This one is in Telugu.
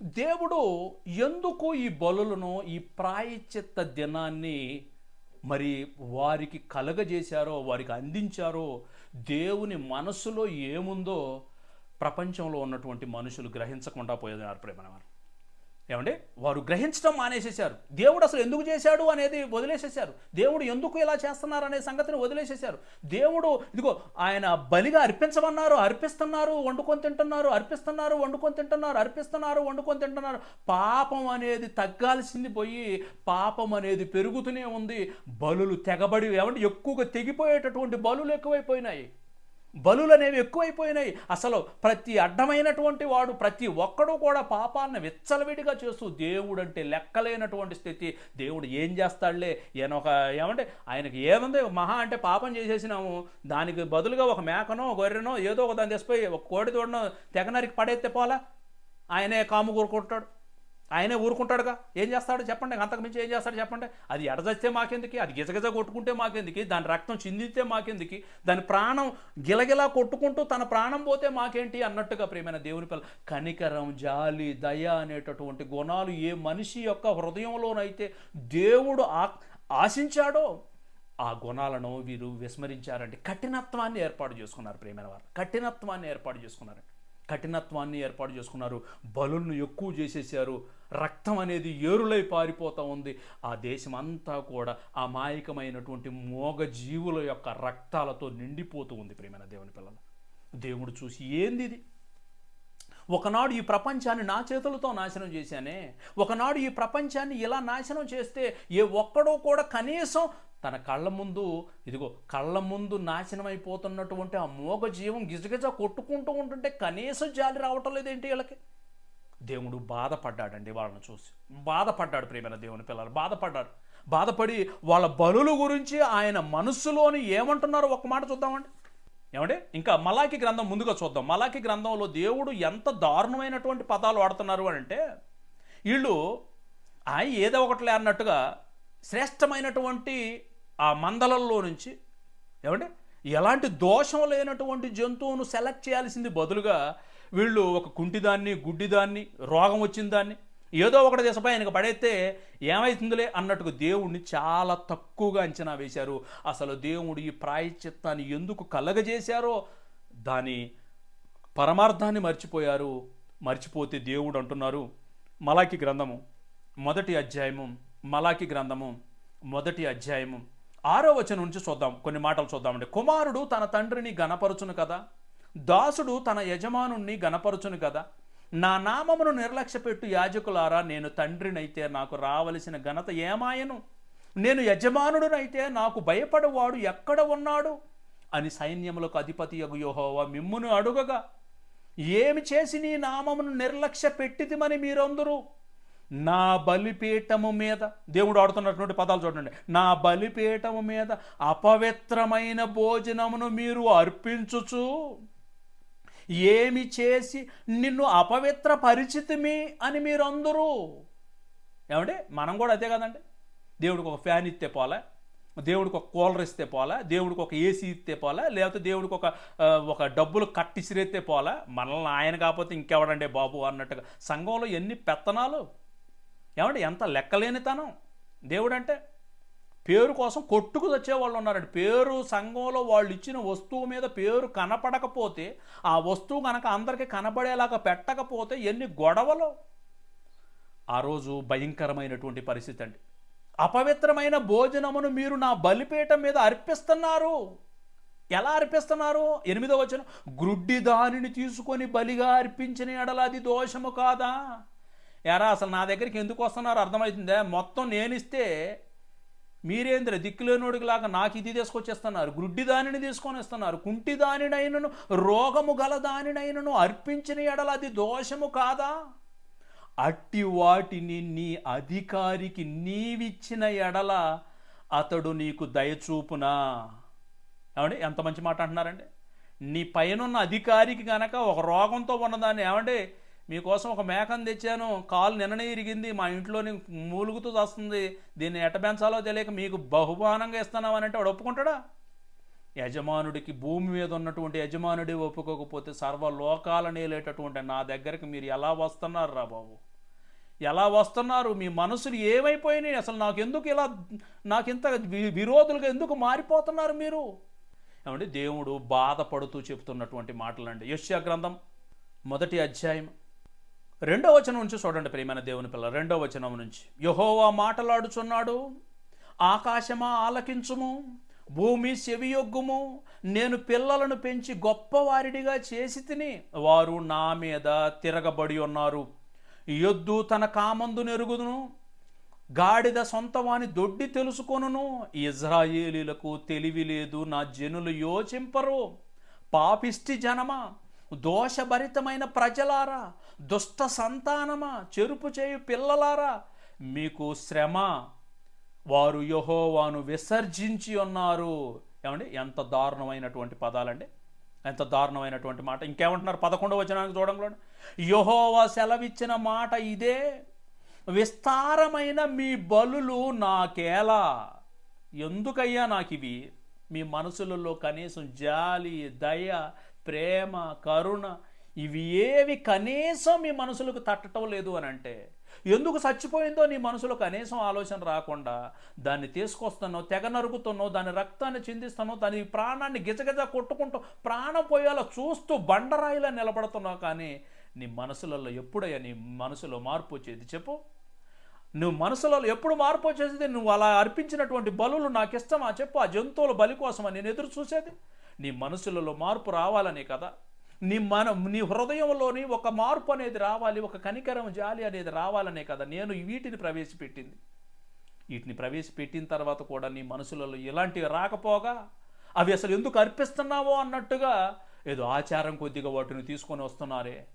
దేవుడు ఎందుకు ఈ బలులను ఈ ప్రాయచిత్త దినాన్ని మరి వారికి కలగజేశారో వారికి అందించారో దేవుని మనసులో ఏముందో ప్రపంచంలో ఉన్నటువంటి మనుషులు గ్రహించకుండా పోయేదారు ప్రేమ ఏమండి? వారు గ్రహించడం మానేసేశారు. దేవుడు అసలు ఎందుకు చేశాడు అనేది వదిలేసేశారు. దేవుడు ఎందుకు ఇలా చేస్తున్నారు అనే సంగతిని వదిలేసేశారు. దేవుడు ఇదిగో ఆయన బలిగా అర్పించమన్నారు అర్పిస్తున్నారు వండుకొని తింటున్నారు అర్పిస్తున్నారు వండుకొని తింటున్నారు అర్పిస్తున్నారు వండుకొని తింటున్నారు. పాపం అనేది తగ్గాల్సింది పోయి పాపం అనేది పెరుగుతూనే ఉంది. బలులు తెగబడి ఏమంటే ఎక్కువగా తెగిపోయేటటువంటి బలులు ఎక్కువైపోయినాయి. బలులు అనేవి ఎక్కువైపోయినాయి. అసలు ప్రతి అడ్డమైనటువంటి వాడు ప్రతి ఒక్కడు కూడా పాపాన్ని విచ్చలవిడిగా చేస్తూ దేవుడు అంటే లెక్కలేనటువంటి స్థితి. దేవుడు ఏం చేస్తాడులే? ఈయన ఒక ఏమంటే ఆయనకి ఏముంది? మహా అంటే పాపం చేసేసినాము. దానికి బదులుగా ఒక మేకనో గొర్రెనో ఏదో ఒక దాన్ని తెసిపోయి ఒక కోడి దూడనో తెగనరికి పడేస్తే పోలా? ఆయనే కాము కూరుకుంటాడు. ఆయనే ఊరుకుంటాడుగా. ఏం చేస్తాడు చెప్పండి అంతకు మించి ఏం చేస్తాడు చెప్పండి? అది ఎడజస్తే మాకెందుకు? అది గిజగిజ కొట్టుకుంటే మాకెందుకు? దాని రక్తం చిందితే మాకెందుకు? దాని ప్రాణం గిలగిలా కొట్టుకుంటూ తన ప్రాణం పోతే మాకేంటి అన్నట్టుగా ప్రేమైన దేవుని పిల్ల కనికరం జాలి దయ అనేటటువంటి గుణాలు ఏ మనిషి యొక్క హృదయంలోనైతే దేవుడు ఆ ఆశించాడో ఆ గుణాలను వీరు విస్మరించారంటే కఠినత్వాన్ని ఏర్పాటు చేసుకున్నారు ప్రేమైన వారు. కఠినత్వాన్ని ఏర్పాటు చేసుకున్నారు కఠినత్వాన్ని ఏర్పాటు చేసుకున్నారు. బలులను ఎక్కువ చేసేసారు. రక్తం అనేది ఏరులై పారిపోతూ ఉంది. ఆ దేశం అంతా కూడా అమాయకమైనటువంటి మోగ జీవుల యొక్క రక్తాలతో నిండిపోతూ ఉంది ప్రేమైన దేవుని పిల్లలు. దేవుడు చూసి ఏంది ఇది? ఒకనాడు ఈ ప్రపంచాన్ని నా చేతులతో నాశనం చేశానే. ఒకనాడు ఈ ప్రపంచాన్ని ఇలా నాశనం చేస్తే ఏ ఒక్కడో కూడా కనీసం తన కళ్ళ ముందు ఇదిగో కళ్ళ ముందు నాశనం అయిపోతున్నటువంటి ఆ మోగ జీవం గిజగిజ కొట్టుకుంటూ ఉంటుంటే కనీసం జాలి రావటం లేదేంటి వీళ్ళకి? దేవుడు బాధపడ్డాడండి వాళ్ళని చూసి. బాధపడ్డాడు ప్రేమైన దేవుని పిల్లలు బాధపడ్డాడు. బాధపడి వాళ్ళ బలుల గురించి ఆయన మనస్సులోని ఏమంటున్నారో ఒక మాట చూద్దామండి. ఏమంటే ఇంకా మలాకి గ్రంథం ముందుగా చూద్దాం. మలాకి గ్రంథంలో దేవుడు ఎంత దారుణమైనటువంటి పదాలు వాడుతున్నారు అని అంటే వీళ్ళు ఆయన ఏదో ఒకటిలే అన్నట్టుగా శ్రేష్టమైనటువంటి ఆ మందలల్లో నుంచి ఏమంటే ఎలాంటి దోషం లేనటువంటి జంతువును సెలెక్ట్ చేయాల్సింది బదులుగా వీళ్ళు ఒక కుంటిదాన్ని గుడ్డిదాన్ని రోగం వచ్చిన దాన్ని ఏదో ఒకటి దేశపై ఆయనకు పడైతే ఏమవుతుందిలే అన్నట్టుగా దేవుణ్ణి చాలా తక్కువగా అంచనా వేశారు. అసలు దేవుడు ఈ ప్రాయశ్చిత్తాన్ని ఎందుకు కలగజేశారో దాని పరమార్థాన్ని మర్చిపోయారు. మర్చిపోతే దేవుడు అంటున్నారు. మలాకి గ్రంథము మొదటి అధ్యాయము మలాకి గ్రంథము మొదటి అధ్యాయము. ఆరో వచనం నుంచి చూద్దాం కొన్ని మాటలు చూద్దామండి. కుమారుడు తన తండ్రిని గణపరచును కదా దాసుడు తన యజమానుణ్ణి గణపరచును కదా నా నామమును నిర్లక్ష్యపెట్టు యాజకులారా నేను తండ్రినైతే నాకు రావలసిన ఘనత ఏమాయను? నేను యజమానుడునైతే నాకు భయపడవాడు ఎక్కడ ఉన్నాడు? అని సైన్యములకు అధిపతి యగుయోహోవ మిమ్మును అడుగగా ఏమి చేసి నీ నామమును నిర్లక్ష్య పెట్టిదిమని మీరందరూ? నా బలిపీఠము మీద దేవుడు ఆడుతున్నటువంటి పదాలు చూడండి. నా బలిపీఠము మీద అపవిత్రమైన భోజనమును మీరు అర్పించుచు ఏమి చేసి నిన్ను అపవిత్ర పరిచితిమి అని మీరందరూ. ఏమంటే మనం కూడా అదే కదండి. దేవుడికి ఒక ఫ్యాన్ ఇస్తే పోలే దేవుడికి ఒక కూలర్ ఇస్తే పోలే దేవుడికి ఒక ఏసీ ఇస్తే పోలే లేకపోతే దేవుడికి ఒక ఒక డబ్బులు కట్టిసిరేస్తే పోలే. మనల్ని ఆయన కాకపోతే ఇంకెవడండి బాబు అన్నట్టుగా. సంఘంలో ఎన్ని పెత్తనాలు. ఏమంటే ఎంత లెక్కలేనితనం. దేవుడంటే పేరు కోసం కొట్టుకు వచ్చేవాళ్ళు ఉన్నారండి. పేరు సంఘంలో వాళ్ళు ఇచ్చిన వస్తువు మీద పేరు కనపడకపోతే ఆ వస్తువు కనుక అందరికీ కనబడేలాగా పెట్టకపోతే ఎన్ని గొడవలు. ఆ రోజు భయంకరమైనటువంటి పరిస్థితి అండి. అపవిత్రమైన భోజనమును మీరు నా బలిపీఠం మీద అర్పిస్తున్నారు. ఎలా అర్పిస్తున్నారు? ఎనిమిదో వచ్చిన గ్రుడ్డి దానిని తీసుకొని బలిగా అర్పించిన ఎడల అది దోషము కాదా? ఎరా అసలు నా దగ్గరికి ఎందుకు వస్తున్నారు? అర్థమవుతుందా? మొత్తం నేనిస్తే మీరేంద్ర దిక్కులేనోడికిలాగా నాకు ఇది తీసుకొచ్చేస్తున్నారు గుడ్డి దానిని తీసుకొని ఇస్తున్నారు కుంటి దానినైనను రోగము గల దానినైనను అర్పించిన ఎడల అది దోషము కాదా? అట్టి వాటిని నీ అధికారికి నీవిచ్చిన ఎడల అతడు నీకు దయచూపునా? ఏమండి ఎంత మంచి మాట అంటున్నారండి? నీ పైనున్న అధికారికి గనక ఒక రోగంతో ఉన్నదాన్ని ఏమండి మీకోసం ఒక మేకను తెచ్చాను. కాలు నిన్ననే ఇరిగింది. మా ఇంట్లోని మూలుగుతూ వస్తుంది దీన్ని ఎట పెంచాలో తెలియక మీకు బహుమానంగా ఇస్తున్నామని అంటే వాడు ఒప్పుకుంటాడా? యజమానుడికి భూమి మీద ఉన్నటువంటి యజమానుడి ఒప్పుకోకపోతే సర్వలోకాల నేలేటటువంటి నా దగ్గరికి మీరు ఎలా వస్తున్నారు రా బాబు? ఎలా వస్తున్నారు? మీ మనసులు ఏమైపోయినాయి? అసలు నాకు ఎందుకు ఇలా నాకు ఇంత వి- విరోధులుగా ఎందుకు మారిపోతున్నారు మీరు? ఏమంటే దేవుడు బాధపడుతూ చెప్తున్నటువంటి మాటలండి. యశ్యా గ్రంథం మొదటి అధ్యాయం రెండో వచనం నుంచి చూడండి ప్రియమైన దేవుని పిల్ల రెండో వచనం నుంచి. యహోవా మాటలాడుచున్నాడు ఆకాశమా ఆలకించుము భూమి చెవియొగ్గుము నేను పిల్లలను పెంచి గొప్పవారిడిగా చేసి తిని వారు నా మీద తిరగబడి ఉన్నారు. యొద్దు తన కామందు నెరుగుదును గాడిద సొంతవాని దొడ్డి తెలుసుకొనును ఇజ్రాయేలీలకు తెలివి లేదు నా జనులు యోచింపరు. పాపిష్టి జనమా దోషభరితమైన ప్రజలారా దుష్ట సంతానమా చెరుపు చేయు పిల్లలారా మీకు శ్రమ. వారు యహోవాను విసర్జించి ఉన్నారు. ఏమండి? ఎంత దారుణమైనటువంటి పదాలండి. ఎంత దారుణమైనటువంటి మాట. ఇంకేమంటున్నారు పదకొండవ వచనానికి చూడంలో యహోవా సెలవిచ్చిన మాట ఇదే. విస్తారమైన మీ బలులు నాకేలా? ఎందుకయ్యా నాకు ఇవి మీ మనసులలో కనీసం జాలి దయ ప్రేమ కరుణ ఇవి ఏవి కనీసం మీ మనసులకు తట్టడం లేదు అని అంటే ఎందుకు చచ్చిపోయిందో నీ మనసులో కనీసం ఆలోచన రాకుండా దాన్ని తీసుకొస్తానో తెగ నరుకుతానో దాని రక్తాన్ని చిందిస్తానో దాని ప్రాణాన్ని గిజగిజ కొట్టుకుంటూ ప్రాణం పోయేలా చూస్తూ బండరాయిలా నిలబడుతున్నావు. కానీ నీ మనసులలో ఎప్పుడయ్యా నీ మనసులో మార్పు వచ్చేది చెప్పు. నువ్వు మనసులో ఎప్పుడు మార్పు వచ్చేది నువ్వు అలా అర్పించినటువంటి బలులు నాకు ఇష్టమా చెప్పు ఆ జంతువుల బలి కోసమా నేను ఎదురు చూసేది? నీ మనసులలో మార్పు రావాలనే కదా నీ మన నీ హృదయంలోని ఒక మార్పు అనేది రావాలి ఒక కనికరం జాలి అనేది రావాలనే కదా నేను వీటిని ప్రవేశపెట్టింది. వీటిని ప్రవేశపెట్టిన తర్వాత కూడా నీ మనసులలో ఇలాంటివి రాకపోగా అవి అసలు ఎందుకు అర్పిస్తున్నావో అన్నట్టుగా ఏదో ఆచారం కొద్దిగా వాటిని తీసుకొని వస్తున్నారే.